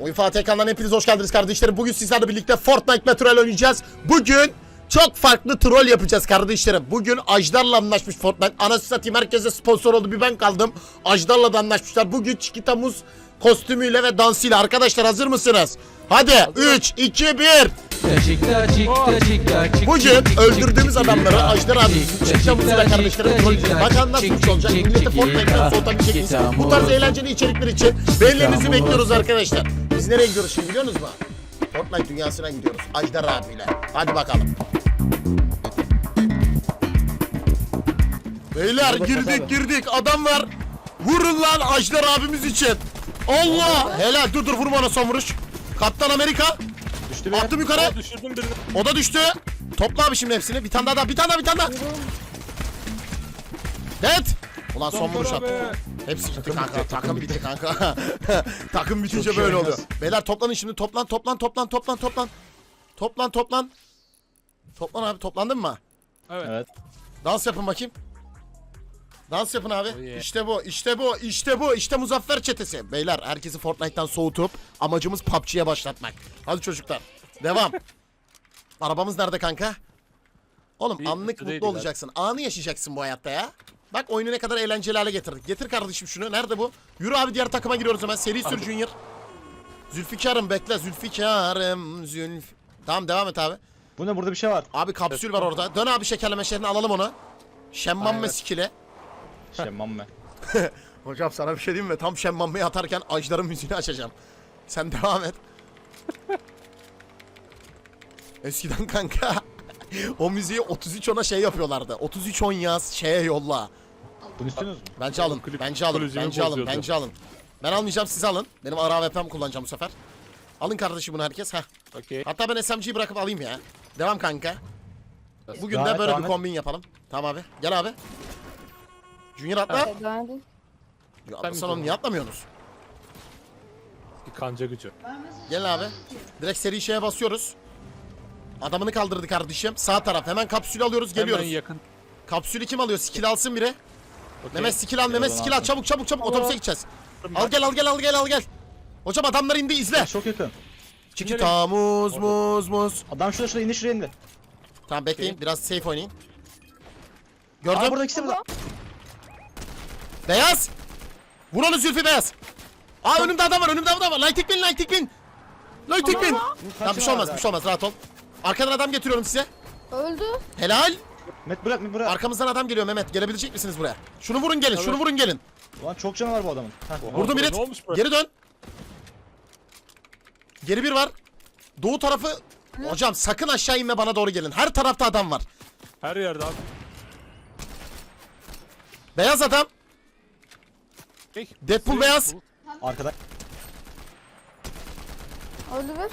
Oyun Ekran'dan hepiniz hoş geldiniz kardeşlerim. Bugün sizlerle birlikte Fortnite Metro ile oynayacağız. Bugün çok farklı troll yapacağız kardeşlerim. Bugün Ajdar'la anlaşmış Fortnite. Anasını satayım herkese sponsor oldu bir ben kaldım. Ajdar'la da anlaşmışlar. Bugün Chiquita Muz kostümüyle ve dansıyla. Arkadaşlar hazır mısınız? Hadi 3, 2, 1. Bugün öldürdüğümüz adamları Ajdar abi Chiquita Muz'la kardeşlerim trolleyeceğiz. Bakalım nasıl bir şey olacak. Milleti Fortnite'den soğutabilecek miyiz? Bu tarz eğlenceli içerikler için beğenilerinizi bekliyoruz arkadaşlar. Biz nereye gidiyoruz şimdi biliyor musunuz mu? Fortnite dünyasına gidiyoruz. Ajdar abiyle. Hadi bakalım. Beyler girdik girdik adam var. Vurun lan Ajdar abimiz için. Allah! Helal dur dur vurma ona son vuruş. Kaptan Amerika. Düştü. Attım yukarı. Düşürdüm birini. O da düştü. Topla abi şimdi hepsini. Bir tane daha, daha bir tane daha bir tane daha. Dead. Ulan son vuruş attı. Hepsi gitti kanka. Takım bitti kanka. Takım bitince Çok iyi böyle oluyor. Beyler toplanın şimdi. Toplan toplan toplan toplan toplan. Toplan toplan. Toplan abi toplandın mı? Evet. Evet. Dans yapın bakayım. Dans yapın abi. Oh yeah. İşte bu, işte bu, işte bu, işte Muzaffer çetesi. Beyler herkesi Fortnite'tan soğutup amacımız PUBG'ye başlatmak. Hadi çocuklar. Devam. Arabamız nerede kanka? Oğlum Bir anlık mutlu olacaksın. Anı yaşayacaksın bu hayatta ya. Bak oyunu ne kadar eğlenceli hale getirdik. Getir kardeşim şunu. Nerede bu? Yürü abi diğer takıma giriyoruz hemen. Seri sür Junior. Zülfikar'ım bekle. Zülfikar'ım. Zülf... Tamam devam et abi. Bu ne burada bir şey var. Abi kapsül var orada. Dön abi şekerleme şehrini alalım onu. Şemmamme Aynen. skill'e. Şemmam mı? Hocam sana bir şey diyeyim mi? Tam şemmammeyi atarken Ajdar'ın müziğini açacağım. Sen devam et. Eskiden kanka o müziği 33 ona şey yapıyorlardı. 33 on yaz şeye yolla. Bunu istiyorsunuz mu? Bence alın. klip Bence alın. psikolojimi Bence alın. bozuyordu. Bence alın. Ben almayacağım siz alın. Benim ara AWP'm kullanacağım bu sefer. Alın kardeşim bunu herkes. Heh. Okey. Hatta ben SMG'yi bırakıp alayım ya. Devam kanka. Bugün de Devam et, böyle devam bir et. kombin yapalım. Tamam abi. Gel abi. Junior atla. Hadi. Ya atlasana oğlum niye atlamıyorsunuz? Bir kanca gücü. Gel abi. Direkt seri şeye basıyoruz. Adamını kaldırdı kardeşim. Sağ taraf. Hemen kapsülü alıyoruz. Geliyoruz. Hemen yakın. Kapsülü kim alıyor? Skill alsın biri. Okey. Mehmet skill al. Mehmet skill al. Çabuk çabuk çabuk. Otobüse gideceğiz. Ben- Al gel al gel al gel al gel. Hocam adamlar indi izle. Çok yakın. Çikita muz muz muz. Adam şurada şurada indi şuraya indi. Tamam bekleyin. Biraz safe oynayın. Aa Gördüm. burada ikisi burada. Beyaz. Vur onu Zülfü Beyaz. Aa önümde adam var. Önümde adam var. Light bin light bin. Light bin. Tamam bir şey olmaz. Bir şey olmaz. Rahat ol. Arkadan adam getiriyorum size. Öldü. Helal. Met bırak Met bırak. Arkamızdan adam geliyor Mehmet. Gelebilecek misiniz buraya? Şunu vurun gelin. Şunu vurun gelin. Ulan çok canı var bu adamın. Heh. Vurdum. Ne olmuş böyle? Geri dön. Geri bir var. Doğu tarafı. Hocam sakın aşağı inme bana doğru gelin. Her tarafta adam var. Her yerde abi. Beyaz adam. Hey, Deadpool beyaz. Arkada. Öldü bir.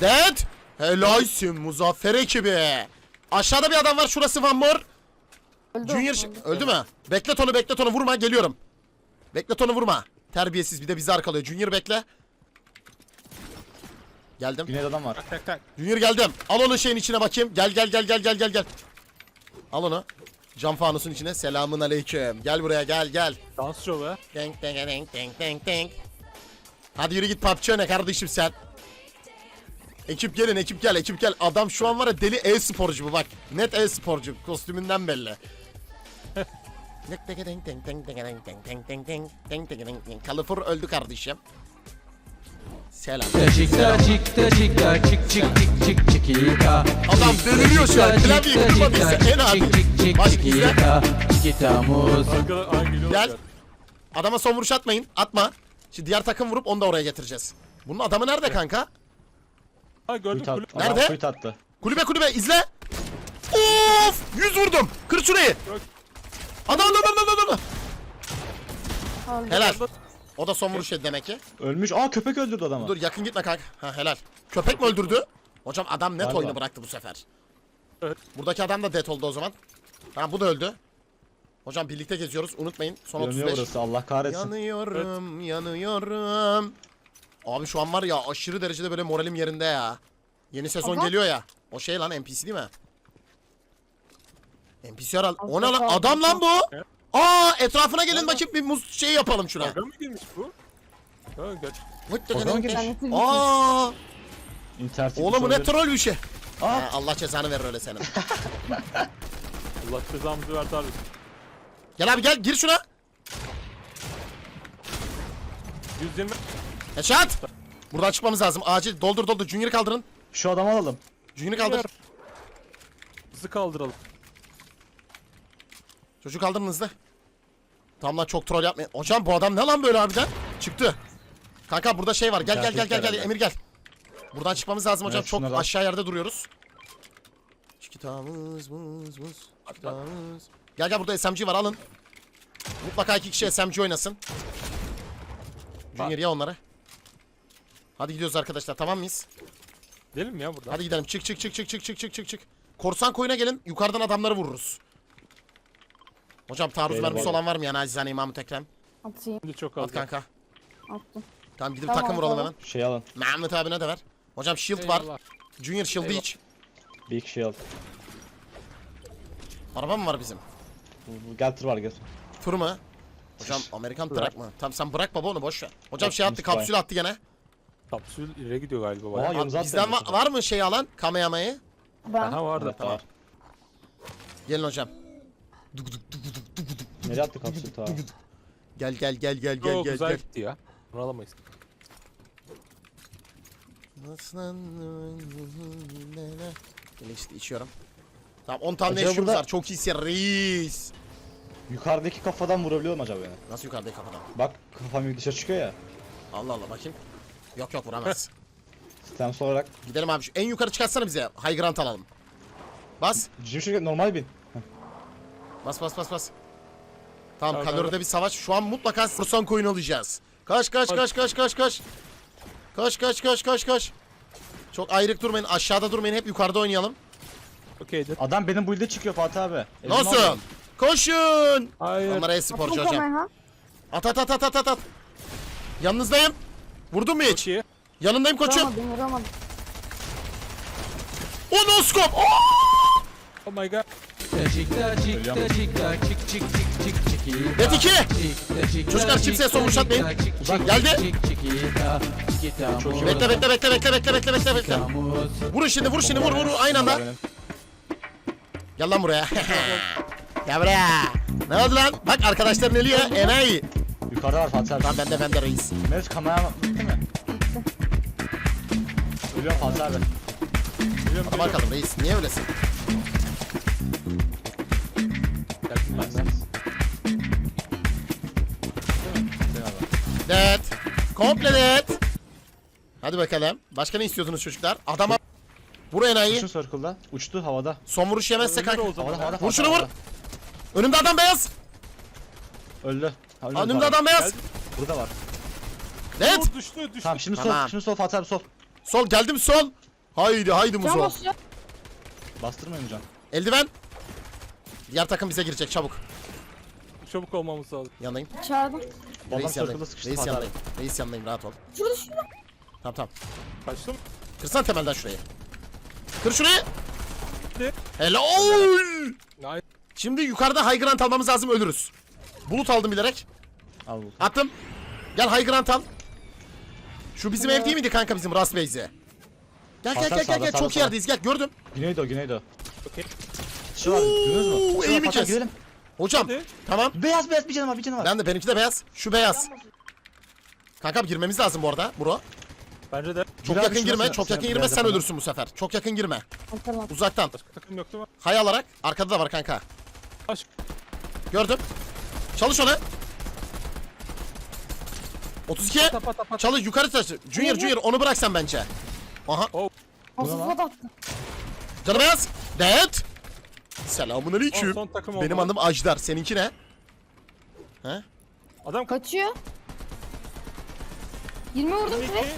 Dead. Helalsin Muzaffer ekibi. Aşağıda bir adam var. Şurası Van Mor. Öldü. Junior öldü mü? Beklet onu beklet onu vurma geliyorum. Beklet onu vurma. Terbiyesiz bir de bizi arkalıyor. Junior bekle. Geldim. Güneyde adam var. Tak tak tak. Junior geldim. Al onu şeyin içine bakayım. Gel gel gel gel gel gel gel. Al onu. Cam fanusun içine. Selamun aleyküm. Gel buraya gel gel. Dans şovu. Denk denk denk denk denk denk. Hadi yürü git PUBG oyna kardeşim sen. Ekip gelin ekip gel ekip gel. Adam şu an var ya deli e-sporcu bu bak. Net e-sporcu kostümünden belli. Kalifur öldü kardeşim. Selam. Chica, chica, chica, chick, chick, chick, chick, chiquita. Adam deliriyor şu an. Klavyeyi kırmadıysa en adi. Bak izle. Chiquita, chiquita muz. Arkadan ay geliyor. Gel. Adama son vuruş atmayın. Atma. Şimdi diğer takım vurup onu da oraya getireceğiz. Bunun adamı nerede kanka? Ha gördüm Kuyut attı. kulüp. Nerede? Kuyut attı. Kulübe kulübe izle. Of! 100 vurdum. Kır şurayı. Adam adam adam adam adam. Helal. O da son vuruş yedi demek ki. Ölmüş. Aa köpek öldürdü adamı. Dur yakın gitme kanka. Ha helal. Köpek mi öldürdü? Hocam adam net Galiba. oyunu bıraktı bu sefer. Evet. Buradaki adam da dead oldu o zaman. Tamam bu da öldü. Hocam birlikte geziyoruz. Unutmayın. Son Yanıyor 35. burası Allah kahretsin. Yanıyorum, yanıyorum. Abi şu an var ya aşırı derecede böyle moralim yerinde ya. Yeni sezon Aha. geliyor ya. O şey lan NPC değil mi? NPC herhalde. O ne lan? Adam lan bu. Aa etrafına gelin bakayım bir muz şey yapalım şuna. Dalga mı girmiş bu? Ha, giriş? İnterneti bir Aa, İnternet. oğlum bu ne troll bir şey. Ha, Allah cezanı verir öyle senin. Allah cezamızı verdi abi. gel abi gel gir şuna. 120 Headshot. Buradan çıkmamız lazım. Acil doldur doldur. Junior'ı kaldırın. Şu adamı alalım. Junior'ı kaldır. hızı kaldıralım. Çocuk kaldırın hızlı. Tamam lan çok troll yapmayın. Hocam bu adam ne lan böyle harbiden? Çıktı. Kanka burada şey var. Gel gel gel gel gel. Emir gel. Buradan çıkmamız lazım hocam. Evet, çok şunları al. aşağı yerde duruyoruz. Kitabımız mız mız. Kitabımız. Gel gel burada SMG var alın. Mutlaka iki kişi SMG oynasın. Junior ya onları. Hadi gidiyoruz arkadaşlar tamam mıyız? Gidelim mi ya buradan? Hadi gidelim. Çık çık çık çık çık çık çık çık çık. Korsan koyuna gelin. Yukarıdan adamları vururuz. Hocam taarruz Eyvallah. mermisi olan var mı ya Nacizane Mahmut Ekrem? Atayım. Şimdi çok az. At kanka. Attım. Tamam gidip Tamam, takım vuralım tamam. hemen. Şey alın. Mahmut abine de ver. Hocam shield var. Eyvallah. Junior shield'ı Eyvallah. iç. Şey al. Araba mı var bizim? Bu, bu gel tır var gel. Tur mu? Hocam Amerikan Bırak. trak mı? Tamam sen bırak baba onu boş ver. Hocam Yok, şey attı Mustafa. kapsül attı gene. Kapsül ileri gidiyor galiba Aa, yanımıza Bizden atlayalım va- Mustafa. var mı şey alan? Kamehame'yi? Ben. Aha vardı. Evet, tamam. var. Gelin hocam. Nereye attık kapsül ta? Gel gel gel gel gel Çok gel güzel gel. gitti ya. Bunu alamayız. Gel işte içiyorum. Tamam 10 tane Acaba eşyumuz burada- var. Çok iyisin reis. Yukarıdaki kafadan vurabiliyor mu acaba beni? Nasıl yukarıda kafadan? Bak kafam bir dışarı çıkıyor ya. Allah Allah bakayım. Yok yok vuramaz. Sistemsel olarak. Gidelim abi. Şu en yukarı çıkartsana bize. High ground alalım. Bas. Jimmy normal bin. Bas bas bas bas. Tamam Tamam, kaloride tamam. bir savaş. Şu an mutlaka korsan coin alacağız. Kaç kaç Hadi. kaç kaç kaç kaç. Kaç kaç kaç kaç kaç. Çok ayrık durmayın. Aşağıda durmayın. Hep yukarıda oynayalım. Okeydir. Adam benim build'e çıkıyor Fatih abi. Elimi Nasıl? aldım. Koşun. Hayır. Onlara e-sporcu hocam. At at at at at at at. Vurdun mu hiç? İyi. Yanındayım koçum. Vuramadım vuramadım. O noskop. Oh my god. Bet iki. Çocuklar kimseye son vuruş atmayın. Uzak geldi. Bekle bekle bekle bekle bekle bekle bekle bekle. Vur şimdi vur şimdi vur vur aynı anda. Gel lan buraya. Gel buraya. Ne oldu lan? Bak arkadaşların ya. Enayi. Yukarıda var Fatih abi. Tamam bende bende reis. Meriç kamera Ölüyorum Fatih abi. Biliyorum, Adam bakalım reis. Niye öylesin? Geldim ben de. Dead. Komple dead. Hadi bakalım. Başka ne istiyordunuz çocuklar? Adama... Vur enayi. Uçtu circle'da. Uçtu havada. Son vuruş yemezse kanka. o zaman. Havada havada. Vur şunu havada, vur. Önümde adam beyaz. Öldü. Ha, öldü Önümde adam beyaz. Burada var. Dead. Düştü düştü. Tamam şimdi sol. Tamam. Şimdi sol Fatih abi sol. Sol geldim sol. Haydi haydi Can muzo. basıyor. Bastırmayın can. Eldiven. Diğer takım bize girecek çabuk. Çabuk olmamız lazım. Yanındayım. Çağırdım. Reis circle'da yanındayım. sıkıştı Reis Fatih abi. yanındayım. Reis yanındayım rahat ol. Şurada şurada. Tamam tamam. Kaçtım. Kırsan temelden şurayı. Kır şurayı. Hadi. Helal. Hayır. Şimdi yukarıda high ground almamız lazım ölürüz. Bulut aldım bilerek. Al bu. Attım. Gel high ground al. Şu bizim ev değil miydi kanka bizim Rast Beyzi? Gel gel Hasan gel gel sağda, gel sağda, çok sağda. yerdeyiz gel gördüm. Güneydoğu Güneydoğu. Okey. Şu var. Gördünüz mü? Şu var, eğimi kes. Hocam Hadi. tamam. Beyaz beyaz bir canım var bir canım var. Ben de benimki de beyaz. Şu beyaz. Kankam girmemiz lazım bu arada bro. Bence de. Çok Biraz yakın girme. Çok sen yakın biraz girme sen yapalım. ölürsün bu sefer. Çok yakın girme. Tamam. Uzaktan. Takım yoktu mu? Hay alarak arkada da var kanka. Aşk. Gördüm. Çalış onu. 32. Pat pat pat. Çalış yukarı taşı. Junior Junior onu bırak sen bence. Aha. Hafıfa da attı. Canı beyaz. Dead. Selamun aleyküm. Son takım oldu. Benim adım Ajdar. Seninki ne? He? Adam Kaçıyor. 20 vurdum direkt.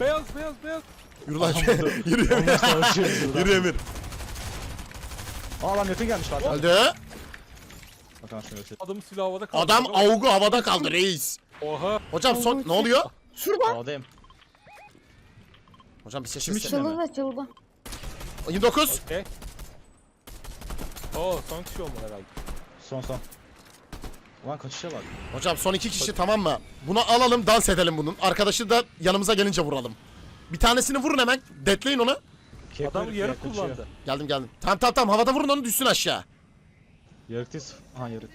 Beyaz beyaz beyaz. Yürü lan. Yürü Emir. Yürü Emir. Aa adam yakın gelmiş abi. Öldü. Göster. Adamın silahı havada kaldı. Adam avugu havada kaldı reis. Oha. Hocam son ne oluyor? Şurada. Havadayım. Hocam bir ses Şimdi mi? Çalıda çalıda. 29. Okey. Oo son kişi olmalı herhalde. Son son. Ulan kaçışa bak. Hocam son iki kişi tamam mı? Bunu alalım dans edelim bunun. Arkadaşı da yanımıza gelince vuralım. Bir tanesini vurun hemen. Detleyin onu. Kek Adam herif yarı ya, kaçıyor. kullandı. Geldim geldim. Tamam tamam tamam havada vurun onu düşsün aşağı. Yarık değil. Aha yarık.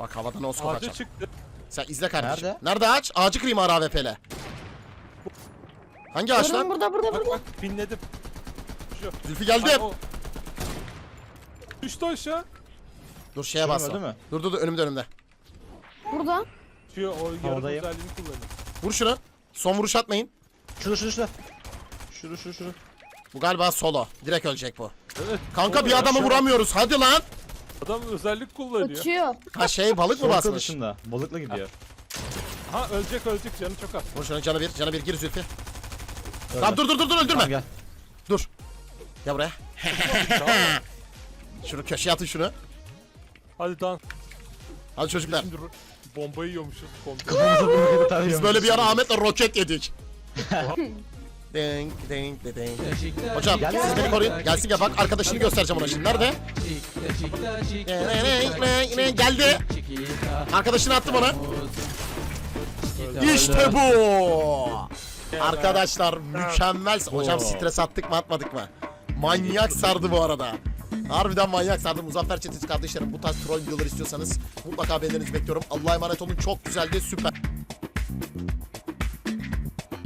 Bak havada no scope Ağaca açacağım. çıktı. Sen izle kardeşim. Nerede? Nerede ağaç? Ağacı kırayım AWP'le. Hangi ağaç Burada lan? burada burada Bak burada. bak pinledim. Şu. Zülfü geldi. Ay, o- Düştü aşağı. Dur şeye Şurada bas. öldü mü? Dur dur dur önümde önümde. Burada. Şu o yarı Havadayım. özelliğini kullanıyor. Vur şunu. Son vuruş atmayın. Şurada şurada şurada. Şurada şurada şurada. Bu galiba solo. Direkt ölecek bu. Evet. Kanka bir adamı vuramıyoruz. Hadi lan. Adam özellik kullanıyor. Uçuyor. Ha şey balık mı Sol basmış? dışında. Balıkla gidiyor. Ha ölecek ölecek canı çok az. Vur şunu canı bir. Canı bir gir Zülfü. Tamam dur dur dur dur öldürme. Tamam gel. Dur. Gel buraya. şunu köşeye atın şunu. Hadi dan. Hadi çocuklar. Şimdi ro- bombayı yiyormuşuz. Atar Biz böyle bir ara Ahmet'le roket yedik. ding ding ding. Beşiktaş, Hocam siz beni koruyun. gel. Gelsin gel bak arkadaşını göstereceğim ona şimdi. Nerede? Geldi. Arkadaşını attım ona. İşte bu. Arkadaşlar mükemmel. Hocam stres attık mı atmadık mı? Manyak sardı bu arada. Harbiden manyak sardı. Muzaffer Çetin kardeşlerim bu tarz troll videoları istiyorsanız mutlaka beğenlerinizi bekliyorum. Allah'a emanet olun. Çok güzeldi. Süper.